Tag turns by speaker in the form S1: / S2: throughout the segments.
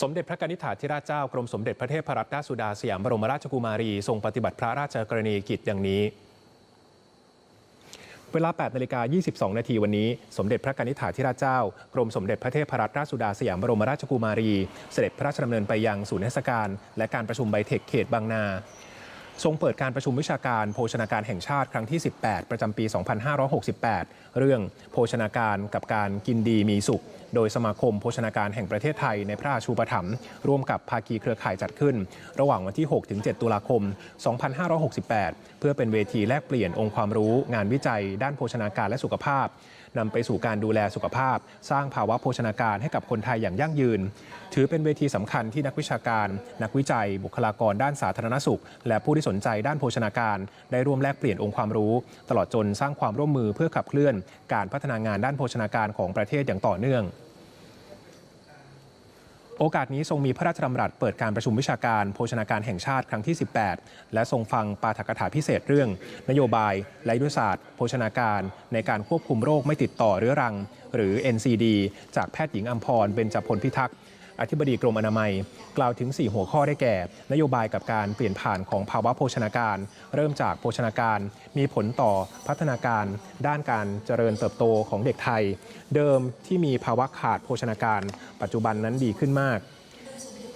S1: สมเด็จพระกนิษฐาธิราชเจ้ากรมสมเด็จพระเทพรัตนราชสุดาสยามบรมราชกุมารี ทรงปฏิบัติพระราชกรณียกิจอย่างนี้ เวลา 8 นาฬิกา 22 นาทีวันนี้ สมเด็จพระกนิษฐาธิราชเจ้า กรมสมเด็จพระเทพรัตนราชสุดาสยามบรมราชกุมารี เสด็จพระราชดำเนินไปยังศูนย์เทศกาลและการประชุมไบเทคเขตบางนาทรงเปิดการประชุมวิชาการโภชนาการแห่งชาติครั้งที่ 18 ประจำปี 2568 เรื่องโภชนาการกับการกินดีมีสุขโดยสมาคมโภชนาการแห่งประเทศไทยในพระราชูปถัมภ์ร่วมกับภาคีเครือข่ายจัดขึ้น ระหว่างวันที่ 6-7 ตุลาคม 2568 เพื่อเป็นเวทีแลกเปลี่ยนองค์ความรู้ งานวิจัย ด้านโภชนาการและสุขภาพนำไปสู่การดูแลสุขภาพ สร้างภาวะโภชนาการให้กับคนไทยอย่างยั่งยืน ถือเป็นเวทีสำคัญที่นักวิชาการ นักวิจัย บุคลากรด้านสาธารณสุข และผู้ที่สนใจด้านโภชนาการ ได้ร่วมแลกเปลี่ยนองค์ความรู้ ตลอดจนสร้างความร่วมมือเพื่อขับเคลื่อน การพัฒนางานด้านโภชนาการของประเทศอย่างต่อเนื่อง โอกาสนี้ทรงมีพระราชดำรัสเปิดการประชุมวิชาการโภชนาการแห่งชาติครั้งที่ 18 และทรงฟังปาฐกถาพิเศษเรื่อง นโยบาย และยุทธศาสตร์ โภชนาการในการควบคุมโรคไม่ติดต่อเรื้อรัง หรือ NCD จากแพทย์หญิงอัมพรเบญจพลพิทักษ์ อธิบดีกรมอนามัย กล่าวถึง 4 หัวข้อได้แก่ นโยบายกับการเปลี่ยนผ่านของภาวะโภชนาการ เริ่มจากโภชนาการ มีผลต่อพัฒนาการ ด้านการเจริญเติบโตของเด็กไทย เดิมที่มีภาวะขาดโภชนาการ ปัจจุบันนั้นดีขึ้นมาก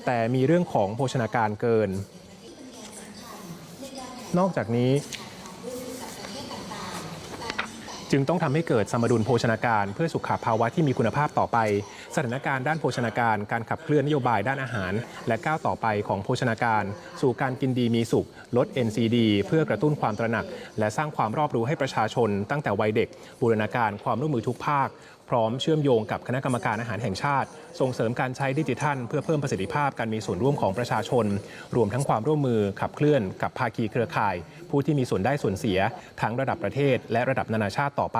S1: แต่มีเรื่องของโภชนาการเกิน นอกจากนี้ จึงต้องทำให้เกิดสมดุลโภชนาการเพื่อสุขภาวะที่มีคุณภาพต่อไป สถานการณ์ด้านโภชนาการ การขับเคลื่อนนโยบายด้านอาหาร และก้าวต่อไปของโภชนาการ สู่การกินดีมีสุข ลด NCD เพื่อกระตุ้นความตระหนัก และสร้างความรอบรู้ให้ประชาชน ตั้งแต่วัยเด็กบูรณาการความร่วมมือทุกภาค พร้อมเชื่อมโยงกับคณะกรรมการอาหารแห่งชาติ ส่งเสริมการใช้ดิจิทัล เพื่อเพิ่มประสิทธิภาพการมีส่วนร่วมของประชาชน รวมทั้งความร่วมมือขับเคลื่อนกับภาคีเครือข่าย ผู้ที่มีส่วนได้ส่วนเสีย ทั้งระดับประเทศ และระดับนานาชาติต่อไป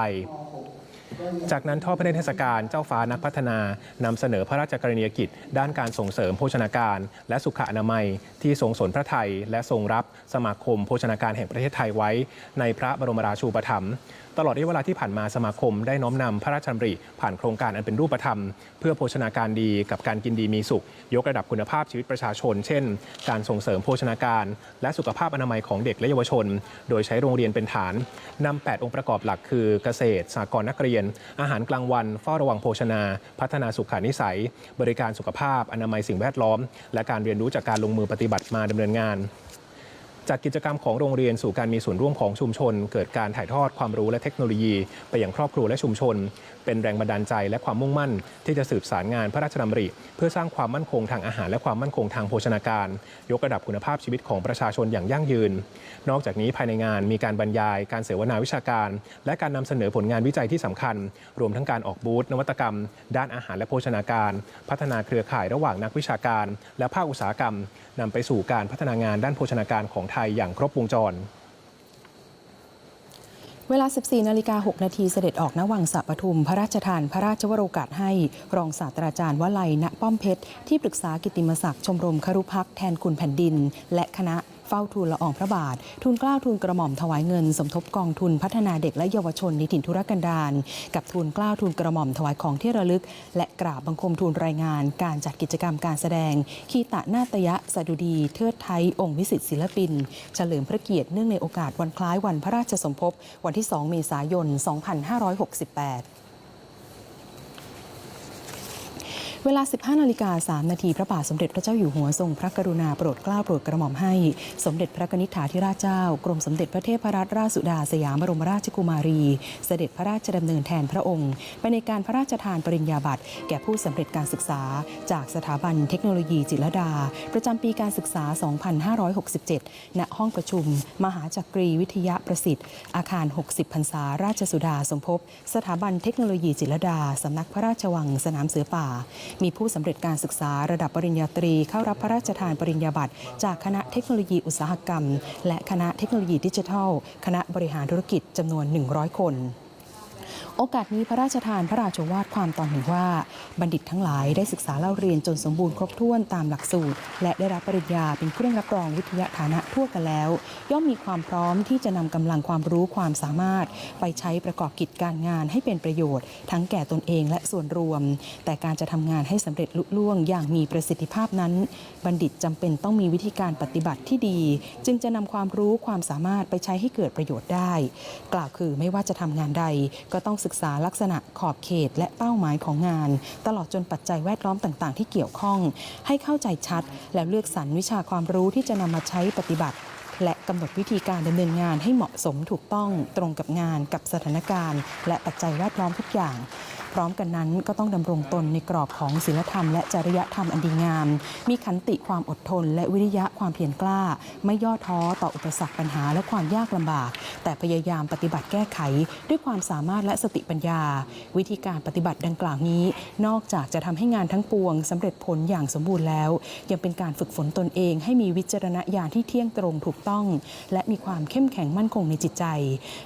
S1: จากนั้นทอดพระเนตรเทศกาลเจ้าฟ้านักพัฒนานำเสนอพระราชกรณียกิจ ด้านการส่งเสริมโภชนาการ และสุขอนามัย ที่ทรงสนพระไทย และทรงรับสมาคมโภชนาการแห่งประเทศไทยไว้ ในพระบรมราชูปถัมภ์ตลอดระยะเวลาที่ผ่านมาสมาคมได้น้อมนำพระราชดำริ ผ่านโครงการอันเป็นรูปธรรม เพื่อโภชนาการดีกับการกินดีมีสุข ยกระดับคุณภาพชีวิตประชาชน เช่น การส่งเสริมโภชนาการ และสุขภาพอนามัยของเด็กและเยาวชน โดยใช้โรงเรียนเป็นฐานนำ8องค์ประกอบหลักคือเกษตรสากลนักเรียน อาหารกลางวันเฝ้าระวังโภชนา พัฒนาสุขานิสัย บริการสุขภาพ อนามัยสิ่งแวดล้อม และการเรียนรู้จากการลงมือปฏิบัติมาดำเนินงาน จากกิจกรรมของโรงเรียนสู่การมีส่วนร่วมของชุมชน เกิดการถ่ายทอดความรู้และเทคโนโลยี ไปยังครอบครัวและชุมชน เป็นแรงบันดาลใจและความมุ่งมั่น ที่จะสืบสารงานพระราชดำริ เพื่อสร้างความมั่นคงทางอาหารและความมั่นคงทางโภชนาการ ยกระดับคุณภาพชีวิตของประชาชนอย่างยั่งยืน นอกจากนี้ภายในงานมีการบรรยาย การเสวนาวิชาการ และการนำเสนอผลงานวิจัยที่สำคัญ รวมทั้งการออกบูธนวัตกรรม ด้านอาหารและโภชนาการ พัฒนาเครือข่ายระหว่างนักวิชาการ และภาคอุตสาหกรรมนำไปสู่การพัฒนางานด้านโภชนาการของไทยอย่างครบวงจร
S2: เวลา 14 นาฬิกา 6 นาทีเสด็จออกณวังสะปทุม พระราชทานพระราชวโรกาสให้ รองศาสตราจารย์วลัยณป้อมเพชร ที่ปรึกษากิติมศักดิ์ชมรมครุพักษ์แทนคุณแผ่นดิน และคณะ เฝ้าทูลละอองพระบาท ทูลเกล้าทูลกระหม่อมถวายเงิน สมทบกองทุนพัฒนาเด็กและเยาวชนในถิ่นธุรกันดารกับทูลเกล้าทูลกระหม่อมถวายของที่ระลึก และกราบบังคมทูลรายงาน การจัดกิจกรรมการแสดง คีตะนาตยะสดุดีเทิดไทยองค์วิสิตศิลปิน เฉลิมพระเกียรติเนื่องในโอกาสวันคล้ายวันพระราชสมภพวันที่ 2 เมษายน 2568 เวลา 15นาฬิกา3นาทีพระบาทสมเด็จพระเจ้าอยู่หัวทรงพระกรุณาโปรดเกล้าโปรดกระหม่อมให้ สมเด็จพระนิษฐาธิราชเจ้า กรมสมเด็จพระเทพรัตนราชสุดาสยามบรมราชกุมารี เสด็จพระราชดำเนินแทนพระองค์ไปในการพระราชทานปริญญาบัตรแก่ผู้สำเร็จการศึกษา จากสถาบันเทคโนโลยีจิตรดา ประจำปีการศึกษา 2567 ณ ห้องประชุม มหาจักรีวิทยาประสิทธิ์ อาคาร 60 พรรษา ราชสุดาสมภพ สถาบันเทคโนโลยีจิตรดา สำนักพระราชวังสนามเสือป่ามีผู้สำเร็จการศึกษาระดับปริญญาตรี เข้ารับพระราชทานปริญญาบัตร จากคณะเทคโนโลยีอุตสาหกรรม และคณะเทคโนโลยีดิจิทัล คณะบริหารธุรกิจจำนวน 100 คน โอกาสนี้พระราชทานพระราชวาทความตอนหนึ่งว่า บัณฑิตทั้งหลายได้ศึกษาเล่าเรียนจนสมบูรณ์ครบถ้วนตามหลักสูตร และได้รับปริญญาเป็นเครื่องรับรองวิทยาฐานะทั่วกันแล้ว ย่อมมีความพร้อมที่จะนำกำลังความรู้ความสามารถ ไปใช้ประกอบกิจการงานให้เป็นประโยชน์ ทั้งแก่ตนเองและส่วนรวม แต่การจะทำงานให้สำเร็จลุล่วงอย่างมีประสิทธิภาพนั้น บัณฑิตจำเป็นต้องมีวิธีการปฏิบัติที่ดี จึงจะนำความรู้ความสามารถไปใช้ให้เกิดประโยชน์ได้ กล่าวคือไม่ว่าจะทำงานใดก็ต้องศึกษาลักษณะขอบเขตและเป้าหมายของงาน ตลอดจนปัจจัยแวดล้อมต่าง ๆ ที่เกี่ยวข้อง ให้เข้าใจชัด แล้วเลือกสรรวิชาความรู้ที่จะนำมาใช้ปฏิบัติ และกำหนดวิธีการดำเนินงานให้เหมาะสมถูกต้องตรงกับงานกับสถานการณ์ และปัจจัยแวดล้อมทุกอย่าง พร้อมกันนั้นก็ต้องดำรงตนในกรอบของศีลธรรมและจริยธรรมอันดีงาม มีขันติความอดทน และวิริยะความเพียรกล้า ไม่ย่อท้อต่ออุปสรรคปัญหาและความยากลำบาก แต่พยายามปฏิบัติแก้ไข ด้วยความสามารถและสติปัญญา วิธีการปฏิบัติดังกล่าวนี้ นอกจากจะทำให้งานทั้งปวงสำเร็จผลอย่างสมบูรณ์แล้ว ยังเป็นการฝึกฝนตนเองให้มีวิจารณญาณที่เที่ยงตรงถูกต้อง และมีความเข้มแข็งมั่นคงในจิตใจ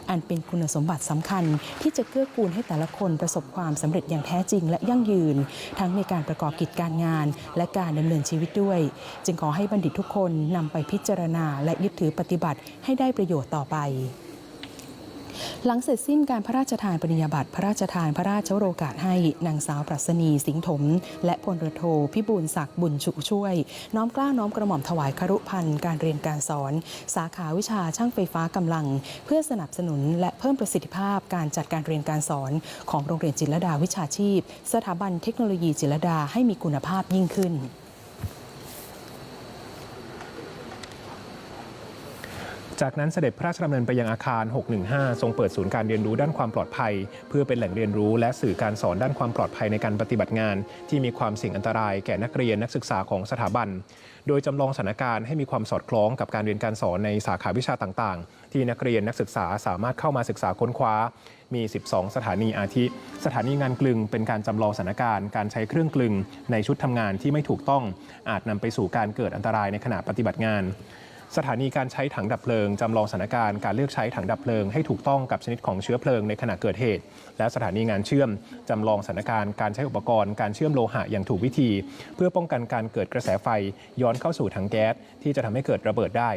S2: อันเป็นคุณสมบัติสำคัญที่จะเกื้อกูลให้แต่ละคนประสบความสำเร็จอย่างแท้จริงและยั่งยืน ทั้งในการประกอบกิจการงาน และการดำเนินชีวิตด้วย จึงขอให้บัณฑิตทุกคนนำไปพิจารณาและยึดถือปฏิบัติให้ได้ประโยชน์ต่อไป หลังเสร็จสิ้นการพระราชทานปริญญาบัตรพระราชทานพระราชโรกาสให้นางสาวปรัชนีสิงห์ถม และพลเรือโทพิบูลศักดิ์บุญชุช่วย น้อมกล้าน้อมกระหม่อมถวายครุพันธ์การเรียนการสอน สาขาวิชาช่างไฟฟ้ากำลัง เพื่อสนับสนุนและเพิ่มประสิทธิภาพการจัดการเรียนการสอน ของโรงเรียนจิรดาวิชาชีพ สถาบันเทคโนโลยีจิรดาให้มีคุณภาพยิ่งขึ้น
S1: จากนั้นเสด็จพระราชดำเนินไปยังอาคาร 615 ทรงเปิดศูนย์การเรียนรู้ด้านความปลอดภัย เพื่อเป็นแหล่งเรียนรู้และสื่อการสอนด้านความปลอดภัยในการปฏิบัติงาน ที่มีความเสี่ยงอันตรายแก่นักเรียนนักศึกษาของสถาบัน โดยจำลองสถานการณ์ให้มีความสอดคล้องกับการเรียนการสอนในสาขาวิชาต่างๆ ที่นักเรียนนักศึกษาสามารถเข้ามาศึกษาค้นคว้า มี 12 สถานีอาทิ สถานีงานกลึง เป็นการจำลองสถานการณ์ การใช้เครื่องกลึง ในชุดทำงานที่ไม่ถูกต้อง อาจนำไปสู่การเกิดอันตรายในขณะปฏิบัติงาน สถานีการใช้ถังดับเพลิงจำลองสถานการณ์การเลือกใช้ถังดับเพลิงให้ถูกต้องกับชนิดของเชื้อเพลิงในขณะเกิดเหตุ และสถานีงานเชื่อมจำลองสถานการณ์การใช้อุปกรณ์การเชื่อมโลหะอย่างถูกวิธี เพื่อป้องกันการเกิดกระแสไฟย้อนเข้าสู่ถังแก๊สที่จะทำให้เกิดระเบิดได้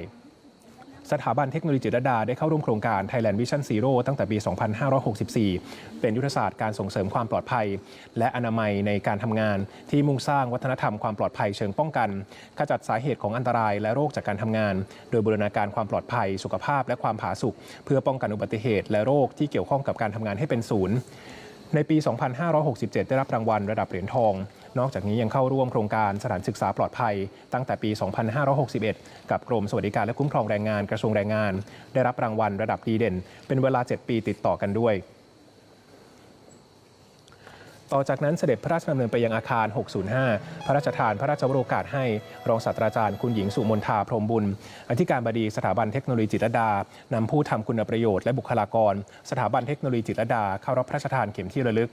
S1: สถาบันเทคโนโลยีจิตรดาได้เข้าร่วมโครงการ Thailand Vision Zero ตั้งแต่ปี 2564 เป็นยุทธศาสตร์การส่งเสริมความปลอดภัย และอนามัยในการทำงาน ที่มุ่งสร้างวัฒนธรรมความปลอดภัยเชิงป้องกันขจัดสาเหตุของอันตรายและโรคจากการทำงาน โดยบูรณาการความปลอดภัย สุขภาพ และความผาสุกเพื่อป้องกันอุบัติเหตุ และโรคที่เกี่ยวข้องกับการทำงานให้เป็นศูนย์ในปี 2567 ได้รับรางวัลระดับเหรียญทอง นอกจากนี้ยังเข้าร่วมโครงการสถานศึกษาปลอดภัย ตั้งแต่ปี 2561 กับกรมสวัสดิการและคุ้มครองแรงงานกระทรวงแรงงาน ได้รับรางวัลระดับดีเด่น เป็นเวลา 7 ปีติดต่อกันด้วยต่อจากนั้นเสด็จพระราชดำเนินไปยังอาคาร 605 พระราชทานพระราชวโรกาสให้ รองศาสตราจารย์คุณหญิงสุมนทาพรหมบุญ อธิการบดีสถาบันเทคโนโลยีจิตรดา นำผู้ทำคุณประโยชน์และบุคลากร สถาบันเทคโนโลยีจิตรดาเข้ารับพระราชทานเข็มที่ระลึก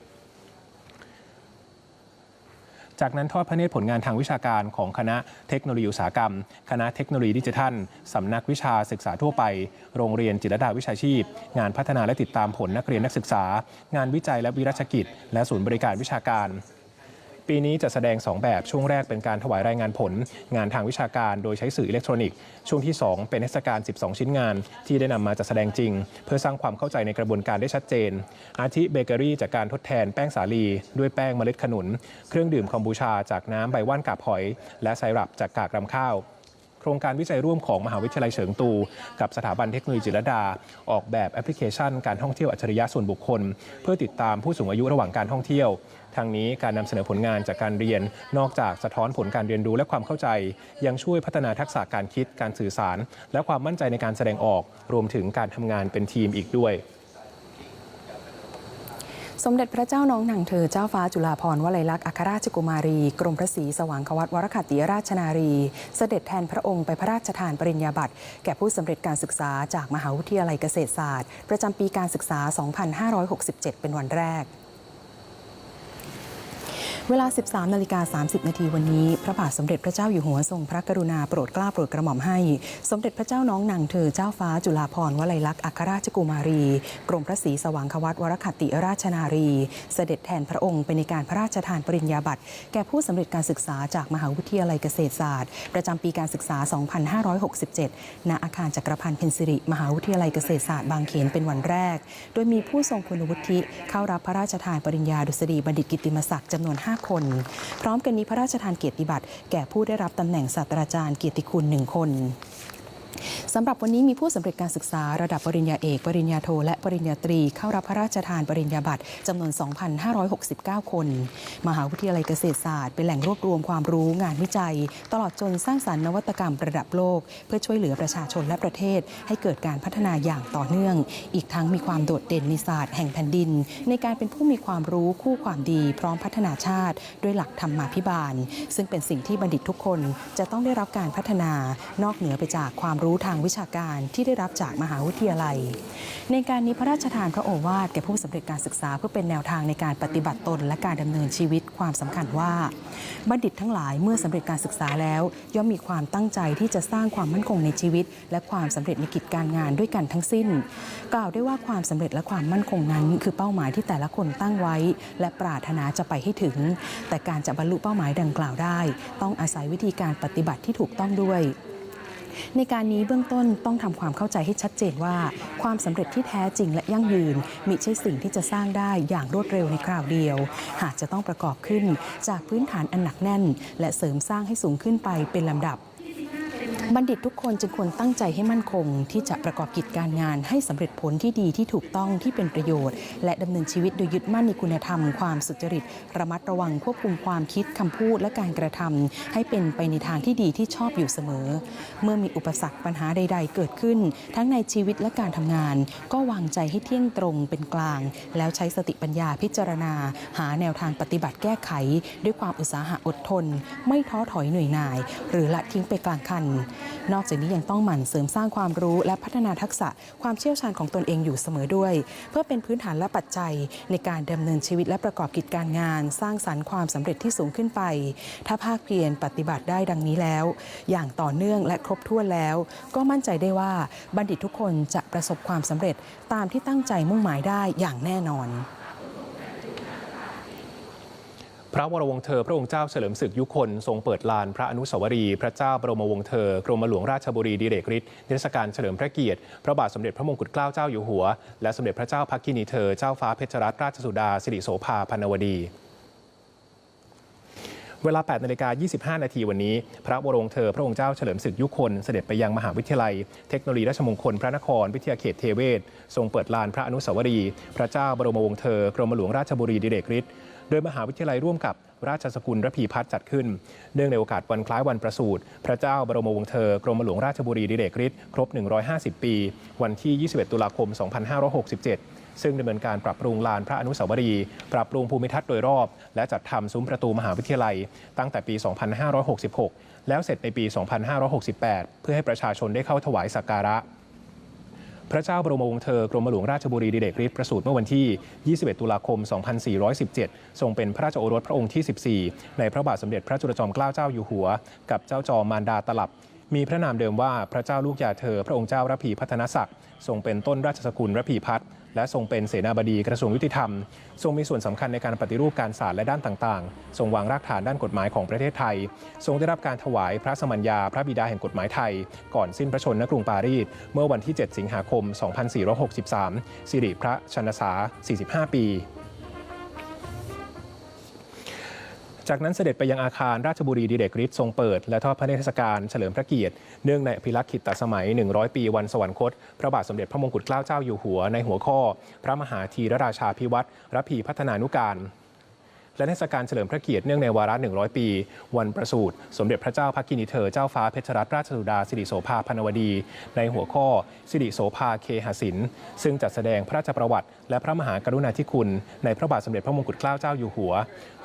S1: จากนั้นทอดพระเนตรผลงานทางวิชาการของคณะเทคโนโลยีอุตสาหกรรม คณะเทคโนโลยีดิจิทัลสำนักวิชาศึกษาทั่วไป โรงเรียนจิตรดาวิชาชีพ งานพัฒนาและติดตามผลนักเรียนนักศึกษา งานวิจัยและวิรัชกิจ และศูนย์บริการวิชาการ ปีนี้จะแสดง 2 แบบช่วงแรกเป็นการถวายรายงานผล งานทางวิชาการโดยใช้สื่ออิเล็กทรอนิกส์ ช่วงที่ 2 เป็นเทศกาล 12 ชิ้นงาน ที่ได้นำมาจัดแสดงจริง เพื่อสร้างความเข้าใจในกระบวนการได้ชัดเจน อาทิเบเกอรี่จากการทดแทนแป้งสาลี ด้วยแป้งเมล็ดขนุน เครื่องดื่มคอมบูชาจากน้ำใบว่านกาบหอย และไซรัปจากกากรำข้าวโครงการวิจัยร่วมของมหาวิทยาลัยเฉิงตู กับสถาบันเทคโนโลยีจิรลดา ออกแบบแอปพลิเคชัน การท่องเที่ยวอัจฉริยะส่วนบุคคล เพื่อติดตามผู้สูงอายุระหว่างการท่องเที่ยว ทางนี้การนำเสนอผลงานจากการเรียน นอกจากสะท้อนผลการเรียนรู้และความเข้าใจ ยังช่วยพัฒนาทักษะการคิดการสื่อสาร และความมั่นใจในการแสดงออก รวมถึงการทำงานเป็นทีมอีกด้วย
S2: สมเด็จพระเจ้าน้องหนังเธอเจ้าฟ้าจุฬาภรณ์วลัยลักษณ์อัครราชกุมารี กรมพระศรีสว่างควัตวรคติราชนารี เสด็จแทนพระองค์ไปพระราชทานปริญญาบัตรแก่ผู้สำเร็จการศึกษาจากมหาวิทยาลัยเกษตรศาสตร์ ประจำปีการศึกษา 2567 เป็นวันแรก เวลา 13 นาฬิกา 30 นาทีวันนี้ พระบาทสมเด็จพระเจ้าอยู่หัวทรงพระกรุณาโปรดเกล้าโปรดกระหม่อมให้ สมเด็จพระเจ้าน้องนางเธอเจ้าฟ้าจุฬาภรณ์วลัยลักษณ์อัครราชกุมารี กรมพระศรีสว่างควัตวรคติราชนารี เสด็จแทนพระองค์ไปในการพระราชทานปริญญาบัตรแก่ผู้สำเร็จการศึกษาจากมหาวิทยาลัยเกษตรศาสตร์ ประจำปีการศึกษา 2567 ณ อาคารจักรพันธ์เพนซิริ มหาวิทยาลัยเกษตรศาสตร์บางเขนเป็นวันแรก โดยมีผู้ทรงคุณวุฒิเข้ารับพระราชทานปริญญาดุษฎีบัณฑิตกิตติมศักดิ์จำนวน5คน พร้อมกันนี้พระราชทานเกียรติบัตรแก่ผู้ได้รับตำแหน่งศาสตราจารย์เกียรติคุณหนึ่งคน สำหรับวันนี้มีผู้สำเร็จการศึกษาระดับปริญญาเอก ปริญญาโท และปริญญาตรี เข้ารับพระราชทานปริญญาบัตรจำนวน 2,569 คน มหาวิทยาลัยเกษตรศาสตร์เป็นแหล่งรวบรวมความรู้งานวิจัย ตลอดจนสร้างสรรค์นวัตกรรมระดับโลก เพื่อช่วยเหลือประชาชนและประเทศ ให้เกิดการพัฒนาอย่างต่อเนื่อง อีกทั้งมีความโดดเด่นในศาสตร์แห่งแผ่นดิน ในการเป็นผู้มีความรู้คู่ความดี พร้อมพัฒนาชาติ ด้วยหลักธรรมาภิบาล ซึ่งเป็นสิ่งที่บัณฑิตทุกคนจะต้องได้รับการพัฒนานอกเหนือไปจากความรู้ทางวิชาการที่ได้รับจากมหาวิทยาลัย ในการนี้พระราชทานพระโอวาทแก่ผู้สำเร็จการศึกษาเพื่อเป็นแนวทางในการปฏิบัติตนและการดำเนินชีวิตความสำคัญว่า บัณฑิตทั้งหลายเมื่อสำเร็จการศึกษาแล้ว ย่อมมีความตั้งใจที่จะสร้างความมั่นคงในชีวิต และความสำเร็จในกิจการงานด้วยกันทั้งสิ้น กล่าวได้ว่าความสำเร็จและความมั่นคงนั้น คือเป้าหมายที่แต่ละคนตั้งไว้ และปรารถนาจะไปให้ถึง แต่การจะบรรลุเป้าหมายดังกล่าวได้ ต้องอาศัยวิธีการปฏิบัติที่ถูกต้องด้วย ในการนี้เบื้องต้นต้องทำความเข้าใจให้ชัดเจนว่า ความสำเร็จที่แท้จริงและยั่งยืนมิใช่สิ่งที่จะสร้างได้อย่างรวดเร็วในคราวเดียว หากจะต้องประกอบขึ้นจากพื้นฐานอันหนักแน่น และเสริมสร้างให้สูงขึ้นไปเป็นลำดับ บัณฑิตทุกคนจึงควรตั้งใจให้มั่นคง ที่จะประกอบกิจการงานให้สำเร็จผลที่ดีที่ถูกต้องที่เป็นประโยชน์ และดำเนินชีวิตโดยยึดมั่นในคุณธรรม ความสุจริต ระมัดระวังควบคุมความคิดคำพูดและการกระทำให้เป็นไปในทางที่ดีที่ชอบอยู่เสมอ เมื่อมีอุปสรรคปัญหาใด ๆ เกิดขึ้น ทั้งในชีวิตและการทำงาน ก็วางใจให้เที่ยงตรงเป็นกลาง แล้วใช้สติปัญญาพิจารณา หาแนวทางปฏิบัติแก้ไข ด้วยความอุตสาหะอดทน ไม่ท้อถอยเหนื่อยหน่าย หรือละทิ้งไปกลางคันนอกจากนี้ยังต้องหมั่นเสริมสร้างความรู้และพัฒนาทักษะความเชี่ยวชาญของตนเองอยู่เสมอด้วย เพื่อเป็นพื้นฐานและปัจจัย ในการดำเนินชีวิตและประกอบกิจการงาน สร้างสรรค์ความสำเร็จที่สูงขึ้นไป ถ้าภาคเพียรปฏิบัติได้ดังนี้แล้ว อย่างต่อเนื่องและครบถ้วนแล้ว ก็มั่นใจได้ว่าบัณฑิตทุกคนจะประสบความสำเร็จตามที่ตั้งใจมุ่งหมายได้อย่างแน่นอน
S1: พระวรวงศ์เธอ พระองค์เจ้าเฉลิมศึกยุคนทรงเปิดลานพระอนุสาวรีย์พระเจ้าบรมวงศ์เธอกรมหลวงราชบุรีดิเรกฤทธิ์นิทรรศการเฉลิมพระเกียรติ พระบาทสมเด็จพระมงกุฎเกล้าเจ้าอยู่หัว และสมเด็จพระเจ้าพักกินีเธอเจ้าฟ้าเพชรรัตนราชสุดาสิริโสภาพนวดีเวลา 8 นาฬิกา 25 นาทีวันนี้ พระวรวงศ์เธอ พระองค์เจ้าเฉลิมศึกยุคนเสด็จไปยังมหาวิทยาลัย เทคโนโลยีราชมงคลพระนคร วิทยาเขตเทเวศ ทรงเปิดลานพระอนุสาวรีย์ พระเจ้าบรมวงศ์เธอ กรมหลวงราชบุรีดิเรกฤทธิ์ โดยมหาวิทยาลัยร่วมกับราชสกุลระพีพัฒน์จัดขึ้น เนื่องในโอกาสวันคล้ายวันประสูติพระเจ้าบรมวงศ์เธอกรมหลวงราชบุรีดิเรกฤทธิ์ครบ 150 ปี วันที่ 21 ตุลาคม 2567 ซึ่งดำเนินการปรับปรุงลานพระอนุสาวรีย์ปรับปรุงภูมิทัศน์โดยรอบ และจัดทำซุ้มประตูมหาวิทยาลัย ตั้งแต่ปี 2566 แล้วเสร็จในปี 2568 เพื่อให้ประชาชนได้เข้าถวายสักการะ พระเจ้าบรมวงศ์เธอ กรมหลวงราชบุรีดิเดกฤทธิ์ประสูติเมื่อวันที่ 21 ตุลาคม 2417 ทรงเป็นพระราชโอรสพระองค์ที่ 14 ในพระบาทสมเด็จพระจุลจอมเกล้าเจ้าอยู่หัว กับเจ้าจอมมารดาตลับ มีพระนามเดิมว่าพระเจ้าลูกยาเธอ พระองค์เจ้าระพีพัฒนศักดิ์ทรงเป็นต้นราชสกุลระพีพัฒน์ และทรงเป็นเสนาบดีกระทรวงยุติธรรม ทรงมีส่วนสำคัญในการปฏิรูปการศาลและด้านต่างๆ ทรงวางรากฐานด้านกฎหมายของประเทศไทย ทรงได้รับการถวายพระสมัญญาพระบิดาแห่งกฎหมายไทย ก่อนสิ้นพระชนนกรุงปารีส เมื่อวันที่ 7 สิงหาคม 2463 สิริพระชนษา 45 ปี จากนั้นเสด็จไปยังอาคารราชบุรีดิเรกฤทธิ์ทรงเปิด และทอดพระเนตรเทศกาลเฉลิมพระเกียรติ เนื่องในอภิรักษ์ขิตสมัย 100 ปีวันสวรรคต พระบาทสมเด็จพระมงกุฎเกล้าเจ้าอยู่หัวในหัวข้อ พระมหาธีรราชาพิวัตรรพีพัฒนานุการ และเทศกาลเฉลิมพระเกียรติเนื่องในวาระ 100 ปี วันประสูติสมเด็จพระเจ้าพักกินีเธอเจ้าฟ้าเพชรรัตนราชสุดาสิริโสภาพนวดี ในหัวข้อสิริโสภาเคหสินซึ่งจัดแสดงพระราชประวัติ และพระมหากรุณาธิคุณ ในพระบาทสมเด็จพระมงกุฎเกล้าเจ้าอยู่หัว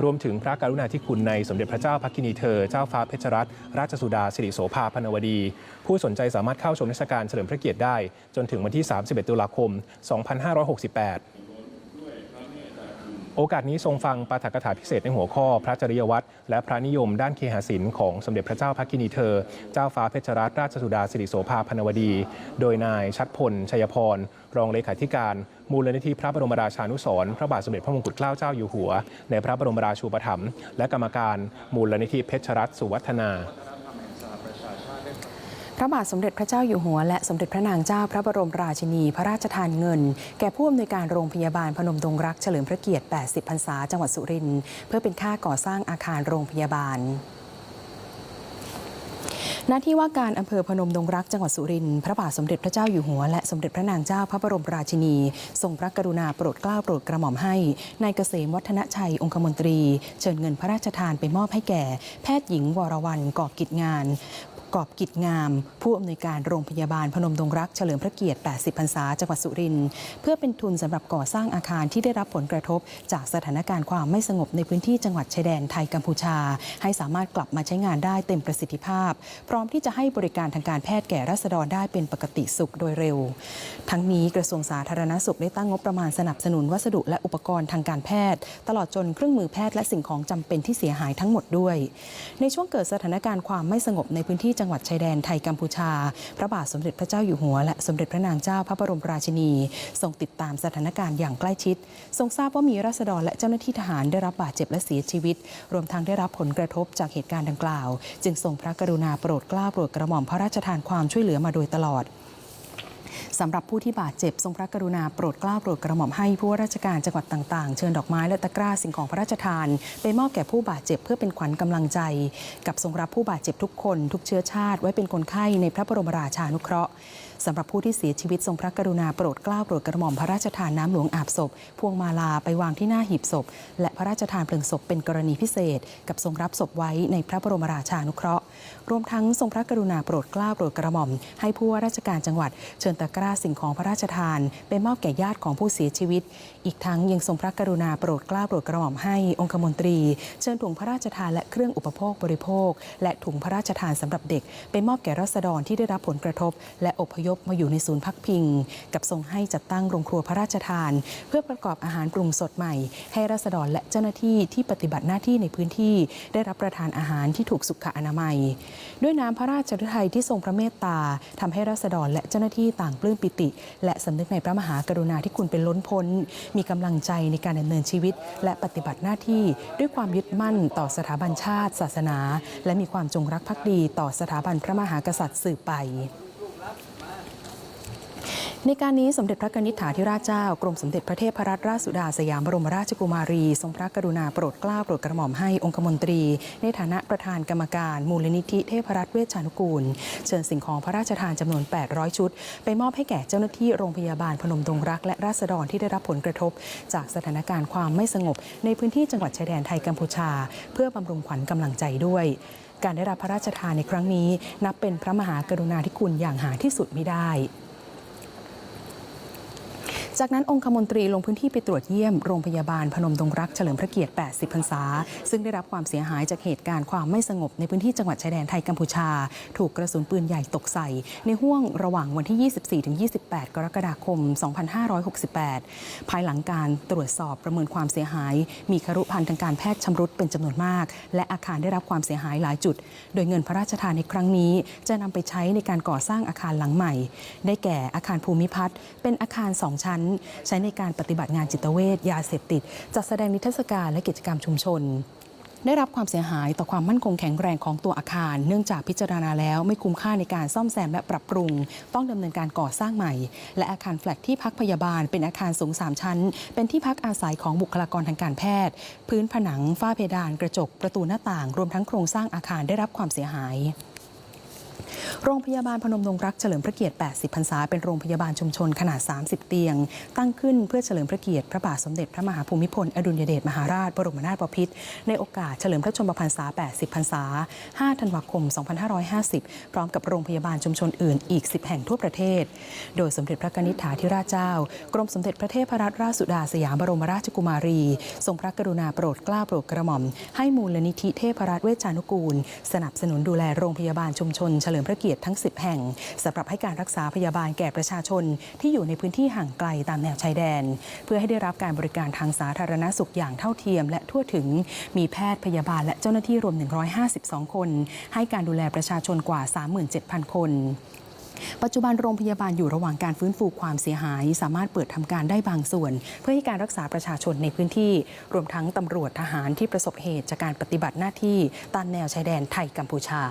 S1: รวมถึงพระกรุณาธิคุณในสมเด็จพระเจ้าพักกินีเธอเจ้าฟ้าเพชรรัตนราชสุดาสิริโสภาพนวดี ผู้สนใจสามารถเข้าชมเทศกาลเฉลิมพระเกียรติได้ จนถึงวันที่ 31 ตุลาคม 2568 โอกาสนี้ทรงฟังปาฐกถาพิเศษในหัวข้อ พระจริยวัตรและพระนิยมด้านเคหศิลป์ของสมเด็จพระเจ้าพักกินีเธอ เจ้าฟ้าเพชรรัตนราชสุดาสิริโสภาพนวดี โดยนายชัดพล ชัยพร รองเลขาธิการ มูลนิธิพระบรมราชานุสรณ์พระบาทสมเด็จพระมงกุฎเกล้าเจ้าอยู่หัว ในพระบรมราชูปถัมภ์และกรรมการมูลนิธิเพชรรัตน์สุวัฒนา
S2: ระบาทสมเด็จพระเจ้าอยู่หัว และสมเด็จพระนางเจ้าพระบรมราชินี พระราชทานเงิน แก่ผู้อำนวยการโรงพยาบาลพนมดงรักเฉลิมพระเกียรติ 80 พรรษา จังหวัดสุรินทร์เพื่อเป็นค่าก่อสร้างอาคารโรงพยาบาลหน้าที่ว่าการอำเภอพนมดงรักจังหวัดสุรินทร์พระบาทสมเด็จพระเจ้าอยู่หัว และสมเด็จพระนางเจ้าพระบรมราชินี ทรงพระกรุณาโปรดเกล้าโปรดกระหม่อมให้นายเกษมวัฒนชัยองคมนตรี เชิญเงินพระราชทานไปมอบให้แก่ แพทย์หญิงวรวรรณกอบกิจงาน กอบกิจงาม ผู้อำนวยการโรงพยาบาลพนมดงรักเฉลิมพระเกียรติ 80 พรรษา จังหวัดสุรินทร์เพื่อเป็นทุนสำหรับก่อสร้างอาคารที่ได้รับผลกระทบ จากสถานการณ์ความไม่สงบในพื้นที่จังหวัดชายแดนไทยกัมพูชา ให้สามารถกลับมาใช้งานได้เต็มประสิทธิภาพ พร้อมที่จะให้บริการทางการแพทย์แก่ราษฎรได้เป็นปกติสุขโดยเร็ว ทั้งนี้กระทรวงสาธารณสุขได้ตั้งงบประมาณสนับสนุนวัสดุและอุปกรณ์ทางการแพทย์ ตลอดจนเครื่องมือแพทย์และสิ่งของจำเป็นที่เสียหายทั้งหมดด้วย ในช่วงเกิดสถานการณ์ความไม่สงบในพื้นที่จังหวัดชายแดนไทยกัมพูชา พระบาทสมเด็จพระเจ้าอยู่หัว และสมเด็จพระนางเจ้าพระบรมราชินี ทรงติดตามสถานการณ์อย่างใกล้ชิด ทรงทราบว่ามีราษฎรและเจ้าหน้าที่ทหารได้รับบาดเจ็บและเสียชีวิต รวมทั้งได้รับผลกระทบจากเหตุการณ์ดังกล่าว จึงทรงพระกรุณาโปรดเกล้าโปรดกระหม่อมพระราชทานความช่วยเหลือมาโดยตลอด สำหรับผู้ที่บาดเจ็บทรงพระกรุณาโปรดเกล้าโปรดกระหม่อมให้ผู้ว่าราชการจังหวัดต่างๆ เชิญดอกไม้และตะกร้าสิ่งของพระราชทาน ไปมอบแก่ผู้บาดเจ็บเพื่อเป็นขวัญกำลังใจ กับทรงรับผู้บาดเจ็บทุกคน ทุกเชื้อชาติไว้เป็นคนไข้ในพระบรมราชานุเคราะห์ สำหรับผู้ที่เสียชีวิตทรงพระกรุณาโปรดเกล้าโปรดกระหม่อมพระราชทานน้ำหลวงอาบศพ พวงมาลาไปวางที่หน้าหีบศพ และพระราชทานเพลิงศพเป็นกรณีพิเศษ กับทรงรับศพไว้ในพระบรมราชานุเคราะห์ รวมทั้งทรงพระกรุณาโปรดเกล้าโปรดกระหม่อม ให้ผู้ว่าราชการจังหวัด เชิญตะกร้าสิ่งของพระราชทานไปมอบแก่ญาติของผู้เสียชีวิต อีกทั้งยังทรงพระกรุณาโปรดเกล้าโปรดกระหม่อมให้องคมนตรี เชิญถุงพระราชทานและเครื่องอุปโภคบริโภค และถุงพระราชทานสำหรับเด็ก ไปมอบแก่รัษฎรที่ได้รับผลกระทบ และอพยพมาอยู่ในศูนย์พักพิง กับทรงให้จัดตั้งโรงครัวพระราชทาน เพื่อประกอบอาหารปรุงสดใหม่ ให้รัษฎรและเจ้าหน้าที่ที่ปฏิบัติหน้าที่ในพื้นที่ ได้รับประทานอาหารที่ถูกสุขอนามัย ด้วยน้ำพระราชฤทัยที่ทรงพระเมตตาทำให้รัษฎรและเจ้าหน้าที่ต่างปลื้มปิติ และสำนึกในพระมหากรุณาธิคุณเป็นล้นพ้น มีกำลังใจในการดำเนินชีวิต และปฏิบัติหน้าที่ ด้วยความยึดมั่นต่อสถาบันชาติ ศาสนา และมีความจงรักภักดีต่อสถาบันพระมหากษัตริย์สืบไป ในการนี้สมเด็จพระกนิษฐาธิราชเจ้ากรมสมเด็จพระเทพรัตนราชสุดาสยามบรมราชกุมารี ทรงพระกรุณาโปรดเกล้าโปรดกระหม่อมให้องคมนตรี ในฐานะประธานกรรมการ มูลนิธิเทพรัตน์เวชชานุกูล เชิญสิ่งของพระราชทานจำนวน 800 ชุด ไปมอบให้แก่เจ้าหน้าที่โรงพยาบาลพนมดงรัก และราษฎรที่ได้รับผลกระทบ จากสถานการณ์ความไม่สงบ ในพื้นที่จังหวัดชายแดนไทยกัมพูชา เพื่อบำรุงขวัญกำลังใจด้วยการได้รับพระราชทานในครั้งนี้ นับเป็นพระมหากรุณาธิคุณอย่างหาที่สุดไมิได้ จากนั้นองคมนตรีลงพื้นที่ไปตรวจเยี่ยมโรงพยาบาลพนมดงรักเฉลิมพระเกียรติ 80 พรรษา ซึ่งได้รับความเสียหายจากเหตุการณ์ความไม่สงบในพื้นที่จังหวัดชายแดนไทยกัมพูชา ถูกกระสุนปืนใหญ่ตกใส่ ในห่วงระหว่างวันที่ 24-28 กรกฎาคม 2568 ภายหลังการตรวจสอบประเมินความเสียหาย มีครุพันธ์ทางการแพทย์ชำรุดเป็นจำนวนมาก และอาคารได้รับความเสียหายหลายจุด โดยเงินพระราชทานในครั้งนี้ จะนำไปใช้ในการก่อสร้างอาคารหลังใหม่ ได้แก่อาคารภูมิพัฒน์เป็นอาคารสองชั้นใช้ในการปฏิบัติงานจิตเวชยาเสพติด จัดแสดงนิทรรศการและกิจกรรมชุมชนได้รับความเสียหายต่อความมั่นคงแข็งแรงของตัวอาคาร เนื่องจากพิจารณาแล้วไม่คุ้มค่าในการซ่อมแซมและปรับปรุง ต้องดำเนินการก่อสร้างใหม่ และอาคารแฟลตที่พักพยาบาล เป็นอาคารสูง 3 ชั้น เป็นที่พักอาศัยของบุคลากรทางการแพทย์ พื้นผนัง ฝ้าเพดาน กระจก ประตูหน้าต่าง รวมทั้งโครงสร้างอาคารได้รับความเสียหาย โรงพยาบาลพนมดงรักเฉลิมพระเกียรติ 80 พรรษา เป็นโรงพยาบาลชุมชนขนาด 30 เตียง ตั้งขึ้นเพื่อเฉลิมพระเกียรติพระบาทสมเด็จพระมหาภูมิพล อดุลยเดชมหาราช บรมนาถบพิตร ในโอกาสเฉลิมพระชนมพรรษา 80 พรรษา 5 ธันวาคม 2550 พร้อมกับโรงพยาบาลชุมชนอื่นอีก 10 แห่งทั่วประเทศ โดยสมเด็จพระกนิษฐาธิราชเจ้า กรมสมเด็จพระเทพรัตนราชสุดาสยามบรมราชกุมารี ทรงพระกรุณาโปรดเกล้าโปรดกระหม่อม ให้มูลนิธิเทพรัตน์เวชชานุกูล สนับสนุนดูแลโรงพยาบาลชุมชนเฉลิมพระเกียรติทั้ง 10 แห่งสำหรับให้การรักษาพยาบาลแก่ประชาชน ที่อยู่ในพื้นที่ห่างไกลตามแนวชายแดน เพื่อให้ได้รับการบริการทางสาธารณสุขอย่างเท่าเทียม และทั่วถึงมีแพทย์พยาบาลและเจ้าหน้าที่รวม 152 คน ให้การดูแลประชาชนกว่า 37,000 คนปัจจุบันโรงพยาบาลอยู่ระหว่างการฟื้นฟูความเสียหาย สามารถเปิดทำการได้บางส่วน เพื่อให้การรักษาประชาชนในพื้นที่ รวมทั้งตำรวจทหารที่ประสบเหตุจากการปฏิบัติหน้าที่ตามแนวชายแดนไทยกัมพูชา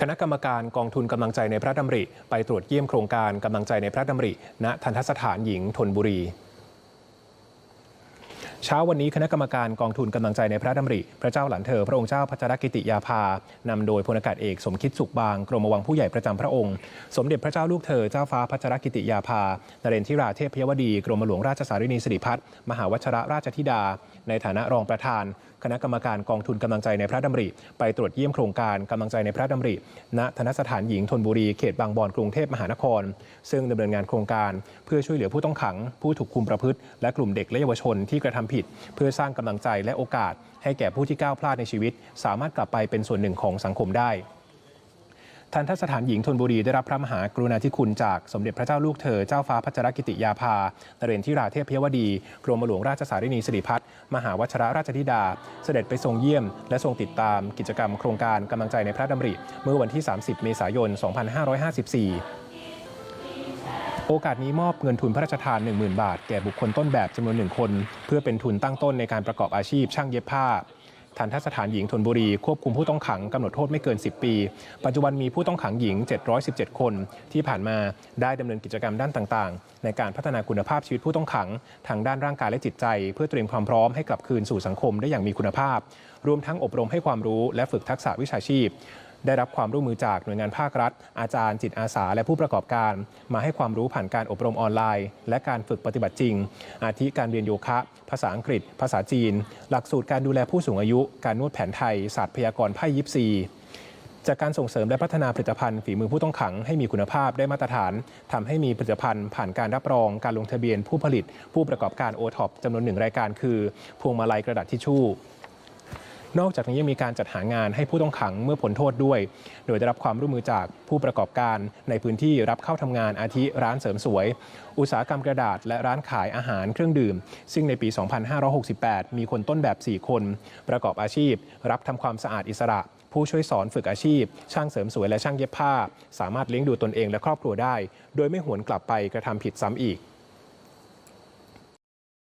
S1: คณะกรรมการกองทุนกำลังใจในพระดำริ ไปตรวจเยี่ยมโครงการกำลังใจในพระดำริ ณ ทันทสถานหญิงธนบุรีเช้าวันนี้คณะกรรมการกองทุนกำลังใจในพระดำริ พระเจ้าหลานเธอ พระองค์เจ้าพัชรกิติยาภานำโดยพลอากาศเอกสมคิดสุขบาง กรมวังผู้ใหญ่ประจำพระองค์ สมเด็จพระเจ้าลูกเธอเจ้าฟ้าพัชรกิติยาภานเรนทิราเทพยวดี กรมหลวงราชสารินีสิริพัฒน์มหาวชระราชธิดา ในฐานะรองประธาน คณะกรรมการกองทุนกำลังใจในพระดำริ ไปตรวจเยี่ยมโครงการกำลังใจในพระดำริ ณธนสถานหญิงธนบุรีเขตบางบอนกรุงเทพมหานคร ซึ่งดำเนินงานโครงการเพื่อช่วยเหลือผู้ต้องขัง ผู้ถูกคุมประพฤติ และกลุ่มเด็กและเยาวชนที่กระทำผิด เพื่อสร้างกำลังใจและโอกาส ให้แก่ผู้ที่ก้าวพลาดในชีวิต สามารถกลับไปเป็นส่วนหนึ่งของสังคมได้ ทันทสถานหญิงธนบุรีได้รับพระมหากรุณาธิคุณจากสมเด็จพระเจ้าลูกเธอเจ้าฟ้าพัชรกิติยาภานเรนทิราเทพเยวดี กรมหลวงราชสารินีสิริพัฒน์มหาวชรราชธิดา เสด็จไปทรงเยี่ยม และทรงติดตามกิจกรรมโครงการกำลังใจในพระดำริ เมื่อวันที่ 30 เมษายน 2554โอกาสนี้มอบเงินทุนพระราชทาน 10,000 บาท แก่บุคคลต้นแบบจำนวนหนึ่งคน เพื่อเป็นทุนตั้งต้นในการประกอบอาชีพช่างเย็บผ้า ทันทสถานหญิงธนบุรีควบคุมผู้ต้องขังกำหนดโทษไม่เกิน 10 ปี ปัจจุบันมีผู้ต้องขังหญิง 717 คน ที่ผ่านมาได้ดำเนินกิจกรรมด้านต่างๆ ในการพัฒนาคุณภาพชีวิตผู้ต้องขัง ทางด้านร่างกายและจิตใจ เพื่อเตรียมความพร้อมให้กลับคืนสู่สังคมได้อย่างมีคุณภาพ รวมทั้งอบรมให้ความรู้และฝึกทักษะวิชาชีพ ได้รับความร่วมมือจากหน่วยงานภาครัฐ อาจารย์จิตอาสา และผู้ประกอบการ มาให้ความรู้ผ่านการอบรมออนไลน์ และการฝึกปฏิบัติจริง อาทิการเรียนโยคะ ภาษาอังกฤษ ภาษาจีน หลักสูตรการดูแลผู้สูงอายุ การนวดแผนไทย ศาสตร์พยากรณ์ไพ่ยิปซีจากการส่งเสริมและพัฒนาผลิตภัณฑ์ฝีมือผู้ต้องขังให้มีคุณภาพได้มาตรฐานทำให้มีผลิตภัณฑ์ผ่านการรับรอง การลงทะเบียนผู้ผลิต ผู้ประกอบการโอท็อปจำนวนหนึ่งรายการคือ พวงมาลัยกระดาษทิชชู่ นอกจากนี้ยังมีการจัดหางานให้ผู้ต้องขังเมื่อพ้นโทษด้วย โดยได้รับความร่วมมือจากผู้ประกอบการในพื้นที่รับเข้าทำงานอาทิร้านเสริมสวย อุตสาหกรรมกระดาษ และร้านขายอาหารเครื่องดื่ม ซึ่งในปี 2568 มีคนต้นแบบ 4 คน ประกอบอาชีพ รับทำความสะอาดอิสระผู้ช่วยสอนฝึกอาชีพ ช่างเสริมสวยและช่างเย็บผ้า สามารถเลี้ยงดูตนเองและครอบครัวได้ โดยไม่หวนกลับไปกระทำผิดซ้ำอีก